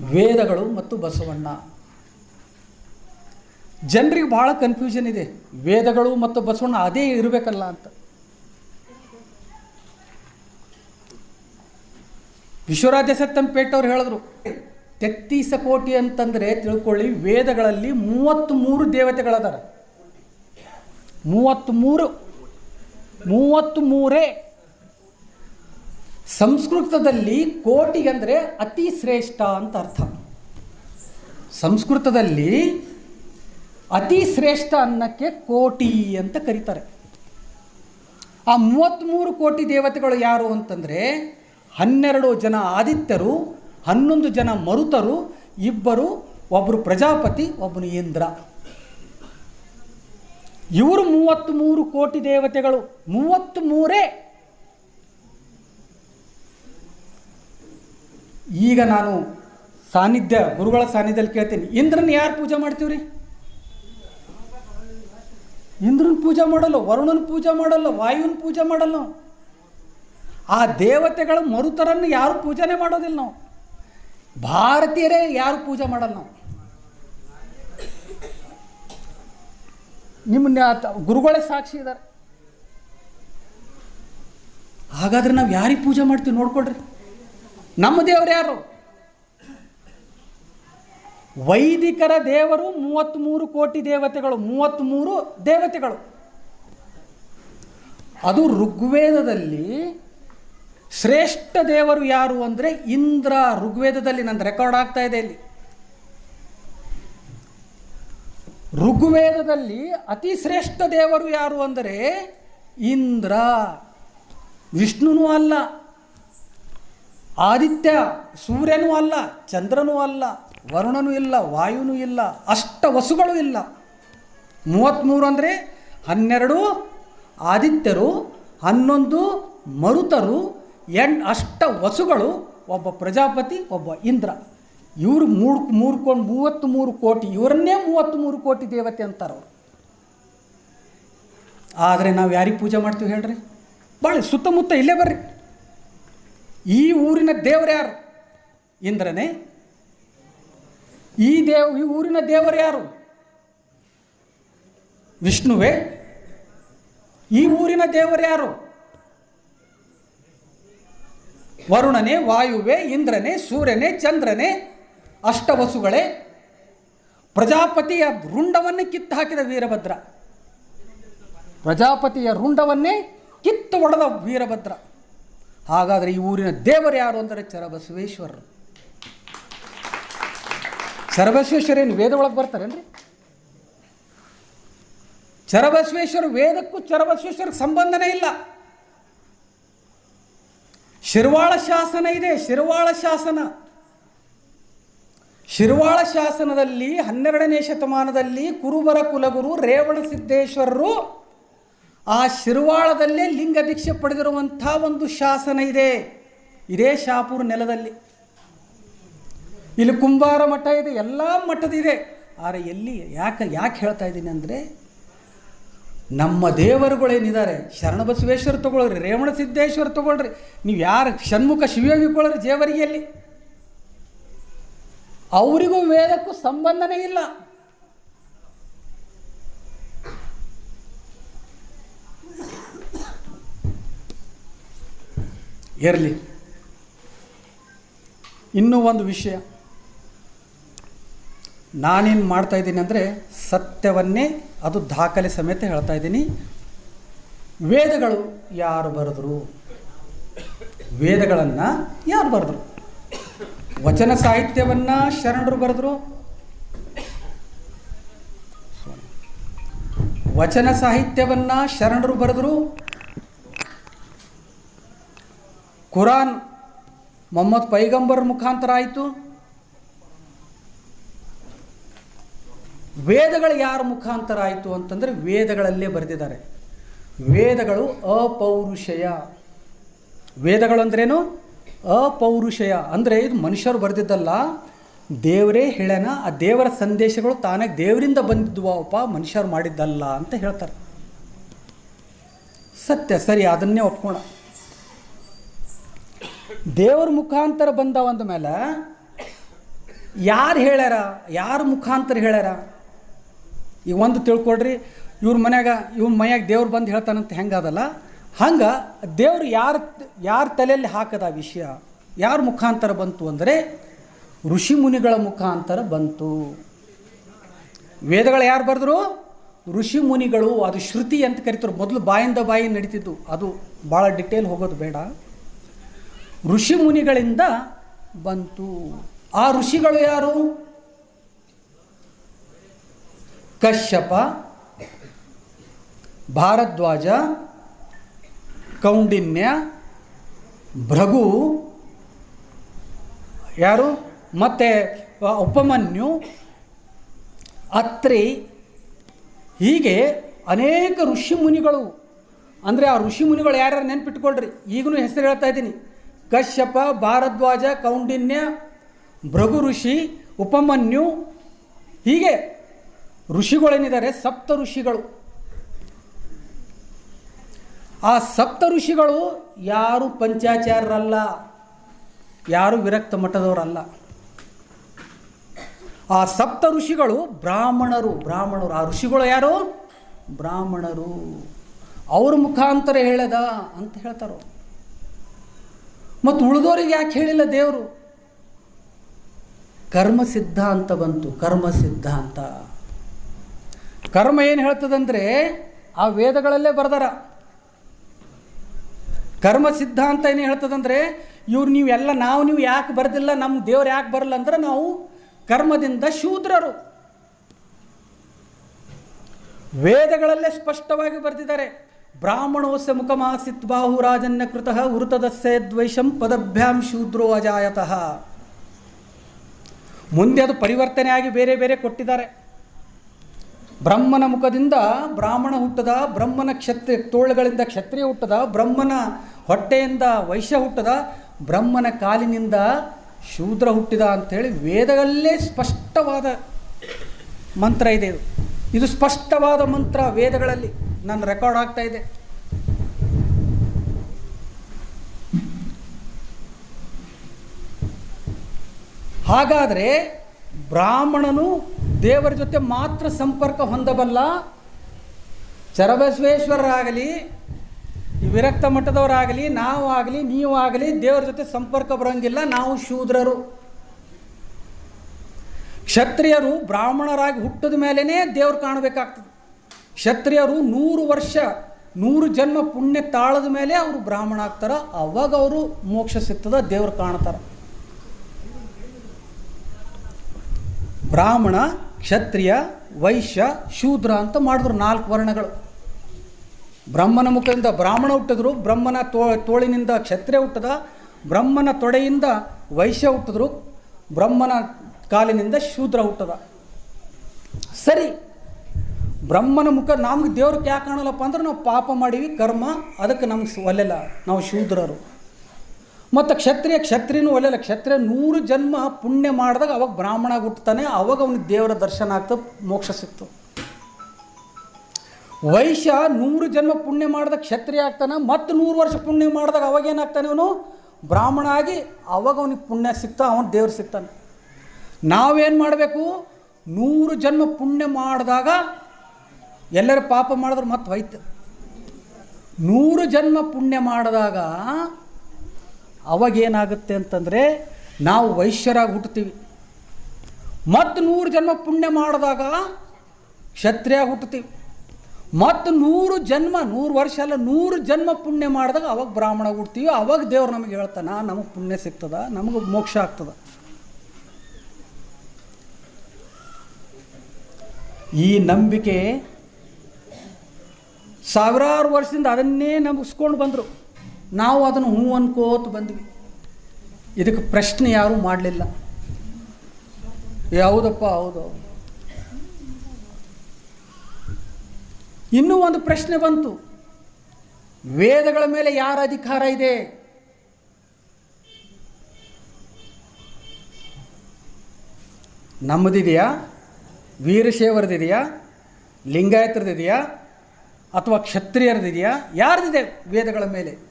ವೇದಗಳು ಮತ್ತು ಬಸವಣ್ಣ. ಜನರಿಗೆ ಭಾಳ ಕನ್ಫ್ಯೂಷನ್ ಇದೆ. ವೇದಗಳು ಮತ್ತು ಬಸವಣ್ಣ ಅದೇ ಇರಬೇಕಲ್ಲ ಅಂತ. ವಿಶ್ವರಾಜ ಸತ್ತಂಪೇಟ್ ಅವ್ರು ಹೇಳಿದ್ರು, ತೆತ್ತೀಸ ಕೋಟಿ ಅಂತಂದರೆ ತಿಳ್ಕೊಳ್ಳಿ, ವೇದಗಳಲ್ಲಿ ಮೂವತ್ತ್ಮೂರು ದೇವತೆಗಳದಾರ. ಮೂವತ್ತ್ಮೂರು ಮೂವತ್ತ್ಮೂರೇ ಸಂಸ್ಕೃತದಲ್ಲಿ ಕೋಟಿಗಂದರೆ ಅತಿ ಶ್ರೇಷ್ಠ ಅಂತ ಅರ್ಥ. ಸಂಸ್ಕೃತದಲ್ಲಿ ಅತಿ ಶ್ರೇಷ್ಠ ಅನ್ನಕ್ಕೆ ಕೋಟಿ ಅಂತ ಕರೀತಾರೆ. ಆ ಮೂವತ್ತ್ಮೂರು ಕೋಟಿ ದೇವತೆಗಳು ಯಾರು ಅಂತಂದರೆ ಹನ್ನೆರಡು ಜನ ಆದಿತ್ಯರು, ಹನ್ನೊಂದು ಜನ ಮರುತರು, ಇಬ್ಬರು ಒಬ್ಬರು ಪ್ರಜಾಪತಿ ಒಬ್ಬನು ಇಂದ್ರ. ಇವರು ಮೂವತ್ತ್ಮೂರು ಕೋಟಿ ದೇವತೆಗಳು. ಮೂವತ್ತ್ಮೂರೇ ಈಗ ನಾನು ಸಾನ್ನಿಧ್ಯ, ಗುರುಗಳ ಸಾನ್ನಿಧ್ಯದಲ್ಲಿ ಕೇಳ್ತೀನಿ. ಇಂದ್ರನ ಯಾರು ಪೂಜೆ ಮಾಡ್ತೀವಿ ರೀ ಇಂದ್ರನ ಪೂಜೆ ಮಾಡಲ್ಲ, ವರುಣನ ಪೂಜೆ ಮಾಡಲ್ಲ ವಾಯುವಿನ ಪೂಜೆ ಮಾಡಲ್ಲ ಆ ದೇವತೆಗಳ ಮರುತರನ್ನು ಯಾರು ಪೂಜೆನೇ ಮಾಡೋದಿಲ್ಲ ನಾವು. ಭಾರತೀಯರೇ ಯಾರು ಪೂಜೆ ಮಾಡಲ್ಲ ನಾವು. ನಿಮ್ಮನ್ನ ಗುರುಗಳೇ ಸಾಕ್ಷಿ ಇದ್ದಾರೆ ಹಾಗಾದ್ರೆ ನಾವು ಯಾರಿಗೆ ಪೂಜೆ ಮಾಡ್ತೀವಿ ನೋಡ್ಕೊಳ್ರಿ. ನಮ್ಮ ದೇವರು ಯಾರು? ವೈದಿಕರ ದೇವರು ಮೂವತ್ತ್ಮೂರು ಕೋಟಿ ದೇವತೆಗಳು ಮೂವತ್ತ್ಮೂರು ದೇವತೆಗಳು. ಅದು ಋಗ್ವೇದದಲ್ಲಿ ಶ್ರೇಷ್ಠ ದೇವರು ಯಾರು ಅಂದರೆ ಇಂದ್ರ ಋಗ್ವೇದದಲ್ಲಿ, ನಂದು ರೆಕಾರ್ಡ್ ಆಗ್ತಾ ಇದೆ ಇಲ್ಲಿ. ಋಗ್ವೇದದಲ್ಲಿ ಅತಿ ಶ್ರೇಷ್ಠ ದೇವರು ಯಾರು ಅಂದರೆ ಇಂದ್ರ. ವಿಷ್ಣುನೂ ಅಲ್ಲ. ಆದಿತ್ಯ ಸೂರ್ಯನೂ ಅಲ್ಲ, ಚಂದ್ರನೂ ಅಲ್ಲ, ವರುಣನೂ ಇಲ್ಲ, ವಾಯುನೂ ಇಲ್ಲ ಅಷ್ಟ ವಸುಗಳು ಇಲ್ಲ. ಮೂವತ್ತ್ಮೂರು ಅಂದರೆ ಹನ್ನೆರಡು ಆದಿತ್ಯರು, ಹನ್ನೊಂದು ಮರುತರು ಎಣ್ ಅಷ್ಟ ವಸುಗಳು ಒಬ್ಬ ಪ್ರಜಾಪತಿ, ಒಬ್ಬ ಇಂದ್ರ. ಇವರು ಮೂರು, ಮೂರ್ಕೊಂಡು ಮೂವತ್ತು ಮೂರು ಕೋಟಿ, ಇವರನ್ನೇ ಮೂವತ್ತ್ಮೂರು ಕೋಟಿ ದೇವತೆ ಅಂತಾರೆ ಅವರು. ಆದರೆ ನಾವು ಯಾರಿಗೆ ಪೂಜೆ ಮಾಡ್ತೀವಿ ಹೇಳ್ರಿ? ಭಾಳ ಸುತ್ತಮುತ್ತ ಇಲ್ಲೇ ಬರ್ರಿ. ಈ ಊರಿನ ದೇವರು ಯಾರು? ಇಂದ್ರನೇ. ಈ ದೇವ್, ಈ ಊರಿನ ದೇವರು ಯಾರು? ವಿಷ್ಣುವೇ. ಈ ಊರಿನ ದೇವರು ಯಾರು? ವರುಣನೇ, ವಾಯುವೆ, ಇಂದ್ರನೇ, ಸೂರ್ಯನೇ, ಚಂದ್ರನೇ, ಅಷ್ಟವಸುಗಳೇ. ಪ್ರಜಾಪತಿಯ ರುಂಡವನ್ನೇ ಕಿತ್ತು ಹಾಕಿದ ವೀರಭದ್ರ. ಪ್ರಜಾಪತಿಯ ರುಂಡವನ್ನೇ ಕಿತ್ತು ಒಡೆದ ವೀರಭದ್ರ. ಹಾಗಾದರೆ ಈ ಊರಿನ ದೇವರು ಯಾರು ಅಂದರೆ ಚರಬಸವೇಶ್ವರರು ಚರಬಸವೇಶ್ವರೇನು ವೇದ ಒಳಗೆ ಬರ್ತಾರೇನ್ರಿ? ಚರಬಸವೇಶ್ವರ ವೇದಕ್ಕೂ ಚರಬಸವೇಶ್ವರ ಸಂಬಂಧನೇ ಇಲ್ಲ. ಶಿರ್ವಾಳ ಶಾಸನ ಇದೆ, ಶಿರ್ವಾಳ ಶಾಸನ. ಶಿರ್ವಾಳ ಶಾಸನದಲ್ಲಿ ಹನ್ನೆರಡನೇ ಶತಮಾನದಲ್ಲಿ ಕುರುಬರ ಕುಲಗುರು ರೇವಣ ಸಿದ್ದೇಶ್ವರರು ಆ ಶಿರ್ವಾಳದಲ್ಲೇ ಲಿಂಗ ದೀಕ್ಷೆ ಪಡೆದಿರುವಂಥ ಒಂದು ಶಾಸನ ಇದೆ. ಇದೇ ಶಾಪುರ ನೆಲದಲ್ಲಿ. ಇಲ್ಲಿ ಕುಂಬಾರ ಮಠ ಇದೆ, ಎಲ್ಲ ಮಠದಿದೆ ಆದರೆ ಎಲ್ಲಿ, ಯಾಕೆ ಯಾಕೆ ಹೇಳ್ತಾ ಇದ್ದೀನಿ ಅಂದರೆ, ನಮ್ಮ ದೇವರುಗಳೇನಿದ್ದಾರೆ ಶರಣಬಸವೇಶ್ವರ ತಗೊಳ್ರಿ, ರೇವಣ ಸಿದ್ದೇಶ್ವರ ತಗೊಳ್ರಿ. ನೀವು ಯಾರು ಷಣ್ಮುಖ ಶಿವಯೋಗಿಕೊಳ್ಳ್ರಿ ಜೇವರಿಗೆಯಲ್ಲಿ ಅವರಿಗೂ ವೇದಕ್ಕೂ ಸಂಬಂಧನೇ ಇಲ್ಲ. ಇರಲಿ ಇನ್ನೂ ಒಂದು ವಿಷಯ. ನಾನೇನು ಮಾಡ್ತಾಯಿದ್ದೀನಿ ಅಂದರೆ ಸತ್ಯವನ್ನೇ ಅದು ದಾಖಲೆ ಸಮೇತ ಹೇಳ್ತಾ ಇದ್ದೀನಿ. ವೇದಗಳು ಯಾರು ಬರೆದ್ರು? ವೇದಗಳನ್ನು ಯಾರು ಬರೆದ್ರು? ವಚನ ಸಾಹಿತ್ಯವನ್ನು ಶರಣರು ಬರೆದ್ರು? ವಚನ ಸಾಹಿತ್ಯವನ್ನು ಶರಣರು ಬರೆದ್ರು? ಕುರಾನ್ ಮೊಹಮ್ಮದ್ ಪೈಗಂಬರ್ ಮುಖಾಂತರ ಆಯಿತು. ವೇದಗಳು ಯಾರ ಮುಖಾಂತರ ಆಯಿತು ಅಂತಂದರೆ ವೇದಗಳಲ್ಲೇ ಬರೆದಿದ್ದಾರೆ. ವೇದಗಳು ಅಪೌರುಷಯ. ವೇದಗಳು ಅಂದ್ರೇನು ಅಪೌರುಷಯ. ಅಂದರೆ ಇದು ಮನುಷ್ಯರು ಬರೆದಿದ್ದಲ್ಲ, ದೇವರೇ ಹೇಳೋಣ ಆ ದೇವರ ಸಂದೇಶಗಳು ತಾನೇ ದೇವರಿಂದ ಬಂದಿದ್ವಪ್ಪ, ಮನುಷ್ಯರು ಮಾಡಿದ್ದಲ್ಲ ಅಂತ ಹೇಳ್ತಾರೆ. ಸತ್ಯ, ಸರಿ, ಅದನ್ನೇ ಒಪ್ಕೋಣ. ದೇವರ ಮುಖಾಂತರ ಬಂದವಂದ ಮೇಲೆ ಯಾರು ಹೇಳ್ಯಾರ? ಯಾರ ಮುಖಾಂತರ ಹೇಳ್ಯಾರ? ಈಗ ಒಂದು ತಿಳ್ಕೊಡ್ರಿ ಇವ್ರ ಮನ್ಯಾಗ ಇವ್ರ ಮನ್ಯಾಗ ದೇವ್ರು ಬಂದು ಹೇಳ್ತಾನಂತ ಹೆಂಗದಲ್ಲ ಹಂಗೆ ದೇವ್ರು ಯಾರ ಯಾರ ತಲೆಯಲ್ಲಿ ಹಾಕದ ಆ ವಿಷಯ? ಯಾರ ಮುಖಾಂತರ ಬಂತು ಅಂದರೆ ಋಷಿ ಮುನಿಗಳ ಮುಖಾಂತರ ಬಂತು. ವೇದಗಳು ಯಾರು ಬರೆದ್ರು? ಋಷಿ ಮುನಿಗಳು, ಅದು ಶ್ರುತಿ ಅಂತ ಕರಿತಾರೆ. ಮೊದಲು ಬಾಯಿಂದ ಬಾಯಿ ನಡೀತಿದ್ದು. ಅದು ಭಾಳ ಡಿಟೇಲ್ ಹೋಗೋದು ಬೇಡ. ಋಷಿ ಮುನಿಗಳಿಂದ ಬಂತು. ಆ ಋಷಿಗಳು ಯಾರು? ಕಶ್ಯಪ, ಭಾರದ್ವಾಜ, ಕೌಂಡಿನ್ಯ, ಭೃಗು, ಯಾರು? ಮತ್ತು ಉಪಮನ್ಯು, ಅತ್ರಿ. ಹೀಗೆ ಅನೇಕ ಋಷಿ ಮುನಿಗಳು ಅಂದರೆ ಆ ಋಷಿ ಮುನಿಗಳು ಯಾರ್ಯಾರು ನೆನ್ಪಿಟ್ಕೊಳ್ರಿ. ಈಗಲೂ ಹೆಸರು ಹೇಳ್ತಾ ಇದ್ದೀನಿ. ಕಶ್ಯಪ, ಭಾರದ್ವಾಜ, ಕೌಂಡಿನ್ಯ ಭೃಗು ಋಷಿ ಉಪಮನ್ಯು ಹೀಗೆ ಋಷಿಗಳೇನಿದ್ದಾರೆ? ಸಪ್ತ ಋಷಿಗಳು. ಆ ಸಪ್ತ ಋಷಿಗಳು ಯಾರು ಪಂಚಾಚಾರ್ಯರಲ್ಲ ಯಾರು ವಿರಕ್ತ ಮಠದವರಲ್ಲ? ಆ ಸಪ್ತ ಋಷಿಗಳು ಬ್ರಾಹ್ಮಣರು. ಬ್ರಾಹ್ಮಣರು. ಆ ಋಷಿಗಳು ಯಾರು? ಬ್ರಾಹ್ಮಣರು. ಅವ್ರ ಮುಖಾಂತರ ಹೇಳದ ಅಂತ ಹೇಳ್ತಾರೋ. ಮತ್ತು ಉಳಿದವರಿಗೆ ಯಾಕೆ ಹೇಳಿಲ್ಲ ದೇವರು? ಕರ್ಮ ಸಿದ್ಧಾಂತ ಬಂತು, ಕರ್ಮ ಸಿದ್ಧಾಂತ ಕರ್ಮ ಏನು ಹೇಳ್ತದಂದ್ರೆ, ಆ ವೇದಗಳಲ್ಲೇ ಬರ್ದಾರ. ಕರ್ಮ ಸಿದ್ಧಾಂತ ಏನು ಹೇಳ್ತದಂದ್ರೆ, ಇವ್ರು ನೀವು ಎಲ್ಲ, ನಾವು ನೀವು ಯಾಕೆ ಬರ್ದಿಲ್ಲ ನಮ್ಮ ದೇವ್ರು ಯಾಕೆ ಬರಲ್ಲ ಅಂದ್ರೆ ನಾವು ಕರ್ಮದಿಂದ ಶೂದ್ರರು. ವೇದಗಳಲ್ಲೇ ಸ್ಪಷ್ಟವಾಗಿ ಬರೆದಿದ್ದಾರೆ. ಬ್ರಾಹ್ಮಣೋಸ ಮುಖಮಾಸಿತ್ ಬಾಹುರಾಜನ್ಯ ಕೃತಃ ವೃತದಸ್ಸೆ ದ್ವೈಷಂ ಪದಭ್ಯಾಂ ಶೂದ್ರೋ ಅಜಾಯತಃ. ಮುಂದೆ ಅದು ಪರಿವರ್ತನೆ ಆಗಿ ಬೇರೆ ಬೇರೆ ಕೊಟ್ಟಿದ್ದಾರೆ. ಬ್ರಹ್ಮನ ಮುಖದಿಂದ ಬ್ರಾಹ್ಮಣ ಹುಟ್ಟದ, ಬ್ರಹ್ಮನ ಕ್ಷತ್ರಿಯ ತೋಳುಗಳಿಂದ ಕ್ಷತ್ರಿಯ ಹುಟ್ಟದ, ಬ್ರಹ್ಮನ ಹೊಟ್ಟೆಯಿಂದ ವೈಶ್ಯ ಹುಟ್ಟದ, ಬ್ರಹ್ಮನ ಕಾಲಿನಿಂದ ಶೂದ್ರ ಹುಟ್ಟಿದ ಅಂಥೇಳಿ ವೇದಗಳಲ್ಲೇ ಸ್ಪಷ್ಟವಾದ ಮಂತ್ರ ಇದೆ ಇದು. ಇದು ಸ್ಪಷ್ಟವಾದ ಮಂತ್ರ ವೇದಗಳಲ್ಲಿ. ನನ್ನ ರೆಕಾರ್ಡ್ ಆಗ್ತಾ ಇದೆ. ಹಾಗಾದರೆ ಬ್ರಾಹ್ಮಣನು ದೇವರ ಜೊತೆ ಮಾತ್ರ ಸಂಪರ್ಕ ಹೊಂದಬಲ್ಲ ಚರಬಸವೇಶ್ವರರಾಗಲಿ, ವಿರಕ್ತ ಮಠದವರಾಗಲಿ, ನಾವು ಆಗಲಿ, ನೀವು ಆಗಲಿ ದೇವರ ಜೊತೆ ಸಂಪರ್ಕ ಬರೋಂಗಿಲ್ಲ, ನಾವು ಶೂದ್ರರು. ಕ್ಷತ್ರಿಯರು ಬ್ರಾಹ್ಮಣರಾಗಿ ಹುಟ್ಟಿದ ಮೇಲೇ ದೇವ್ರು ಕಾಣಬೇಕಾಗ್ತದೆ. ಕ್ಷತ್ರಿಯರು ನೂರು ವರ್ಷ, ನೂರು ಜನ್ಮ ಪುಣ್ಯ ತಾಳದ ಮೇಲೆ ಅವರು ಬ್ರಾಹ್ಮಣ ಆಗ್ತಾರೆ. ಅವಾಗ ಅವರು ಮೋಕ್ಷ ಸಿಗ್ತದ, ದೇವ್ರು ಕಾಣ್ತಾರೆ. ಬ್ರಾಹ್ಮಣ, ಕ್ಷತ್ರಿಯ, ವೈಶ್ಯ, ಶೂದ್ರ ಅಂತ ಮಾಡಿದ್ರು ನಾಲ್ಕು ವರ್ಣಗಳು. ಬ್ರಹ್ಮನ ಮುಖದಿಂದ ಬ್ರಾಹ್ಮಣ ಹುಟ್ಟಿದ್ರು, ಬ್ರಹ್ಮನ ತೋ, ತೋಳಿನಿಂದ ಕ್ಷತ್ರಿಯ ಹುಟ್ಟದ, ಬ್ರಹ್ಮನ ತೊಡೆಯಿಂದ ವೈಶ್ಯ ಹುಟ್ಟಿದ್ರು, ಬ್ರಹ್ಮನ ಕಾಲಿನಿಂದ ಶೂದ್ರ ಹುಟ್ಟದ. ಸರಿ ಬ್ರಹ್ಮನ ಮುಖ ನಮ್ಗೆ ದೇವ್ರಿಗೆ ಯಾಕೆ ಕಾಣಲ್ಲಪ್ಪ ಅಂದ್ರೆ ನಾವು ಪಾಪ ಮಾಡೀವಿ, ಕರ್ಮ, ಅದಕ್ಕೆ ನಮ್ಗೆ ಒಲೆಲ್ಲ ನಾವು ಶೂದ್ರರು. ಮತ್ತು ಕ್ಷತ್ರಿಯ ಕ್ಷತ್ರಿಯೂ ಒಲ್ಲೆಲ್ಲ. ಕ್ಷತ್ರಿಯ ನೂರು ಜನ್ಮ ಪುಣ್ಯ ಮಾಡಿದಾಗ ಅವಾಗ ಬ್ರಾಹ್ಮಣ ಹುಟ್ಟುತ್ತಾನೆ, ಅವಾಗ ಅವನಿಗೆ ದೇವರ ದರ್ಶನ ಆಗ್ತದೆ ಮೋಕ್ಷ ಸಿಕ್ತು. ವೈಶ್ಯ ನೂರು ಜನ್ಮ ಪುಣ್ಯ ಮಾಡಿದಾಗ ಕ್ಷತ್ರಿಯ ಆಗ್ತಾನೆ, ಮತ್ತು ನೂರು ವರ್ಷ ಪುಣ್ಯ ಮಾಡಿದಾಗ ಅವಾಗ ಏನಾಗ್ತಾನೆ ಅವನು? ಬ್ರಾಹ್ಮಣ ಆಗಿ ಅವಾಗ ಅವನಿಗೆ ಪುಣ್ಯ ಸಿಗ್ತಾ ಅವನು ದೇವ್ರು ಸಿಗ್ತಾನೆ ನಾವೇನು ಮಾಡಬೇಕು? ನೂರು ಜನ್ಮ ಪುಣ್ಯ ಮಾಡಿದಾಗ ಎಲ್ಲರ ಪಾಪ ಮಾಡಿದ್ರೆ ಮತ್ತೆ ಹೋಯ್ತು. ನೂರು ಜನ್ಮ ಪುಣ್ಯ ಮಾಡಿದಾಗ ಅವಾಗ ಏನಾಗುತ್ತೆ ಅಂತಂದರೆ ನಾವು ವೈಶ್ಯರಾಗಿ ಹುಟ್ಟುತ್ತೀವಿ. ಮತ್ತು ನೂರು ಜನ್ಮ ಪುಣ್ಯ ಮಾಡಿದಾಗ ಕ್ಷತ್ರಿಯ ಹುಟ್ಟುತ್ತೀವಿ. ಮತ್ತು ನೂರು ಜನ್ಮ, ನೂರು ವರ್ಷ ಅಲ್ಲ, ನೂರು ಜನ್ಮ ಪುಣ್ಯ ಮಾಡಿದಾಗ ಅವಾಗ ಬ್ರಾಹ್ಮಣ ಹುಡ್ತೀವಿ ಅವಾಗ ದೇವ್ರು ನಮಗೆ ಹೇಳ್ತಾನ ನಮಗೆ ಪುಣ್ಯ ಸಿಗ್ತದ, ನಮಗೆ ಮೋಕ್ಷ ಆಗ್ತದ. ಈ ನಂಬಿಕೆ ಸಾವಿರಾರು ವರ್ಷದಿಂದ ಅದನ್ನೇ ನಂಬಿಸ್ಕೊಂಡು ಬಂದರು. ನಾವು ಅದನ್ನು ಹ್ಞೂ ಅನ್ಕೋತ ಬಂದ್ವಿ. ಇದಕ್ಕೆ ಪ್ರಶ್ನೆ ಯಾರೂ ಮಾಡಲಿಲ್ಲ. ಯಾವುದಪ್ಪ? ಹೌದು. ಇನ್ನೂ ಒಂದು ಪ್ರಶ್ನೆ ಬಂತು. ವೇದಗಳ ಮೇಲೆ ಯಾರ ಅಧಿಕಾರ ಇದೆ? ನಮ್ಮದಿದೆಯಾ? ವೀರಶೇವರದಿದೆಯಾ? ಲಿಂಗಾಯತರದಿದೆಯಾ? ಅಥವಾ ಕ್ಷತ್ರಿಯರದಿದೆಯಾ? ಯಾರ್ದಿದೆ ವೇದಗಳ ಮೇಲೆ?